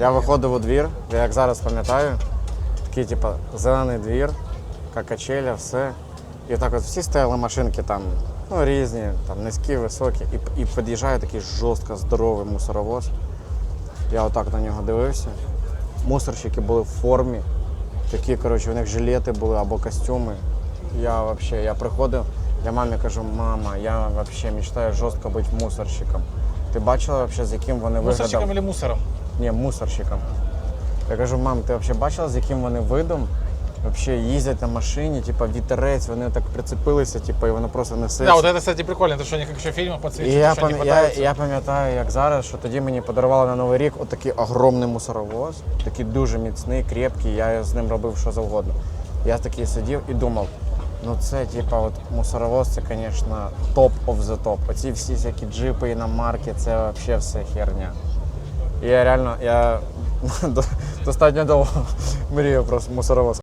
Я виходив у двір, я як зараз пам'ятаю, такий, типу, зелений двір, качеля, все. І так от всі стояли машинки там, ну, різні, там низькі, високі. І, і під'їжджає такий жорстко здоровий мусоровоз. Я отак на нього дивився. Мусорщики були в формі. Такі, коротше, у них жилети були або костюми. Я взагалі, я приходив, я мамі кажу, мама, я взагалі мечтаю жорстко бути мусорщиком. Ти бачила взагалі, з яким вони Мусорщиком виглядом? или мусором? Ні, мусорщиком. Я кажу, мам, ти взагалі бачила, з яким вони видом? Взагалі їздять на машині, типу вітерець, вони так прицепилися, типу, і воно просто несеться. Да, вот это, кстати, прикольно, это что, они как еще в фильмах І подсвечивают, я, что они пам- я, пытаются. я пам'ятаю, як зараз, що тоді мені подарували на Новий рік отакий огромний мусоровоз, такий дуже міцний, крепкий, я з ним робив що завгодно. Я такий сидів і думав, ну це типа от мусоровоз, це, звісно, топ of the топ. Оці всі всякі джипи, іномарки, це взагалі все херня. І я реально, я достатньо довго мрію про мусоровоз.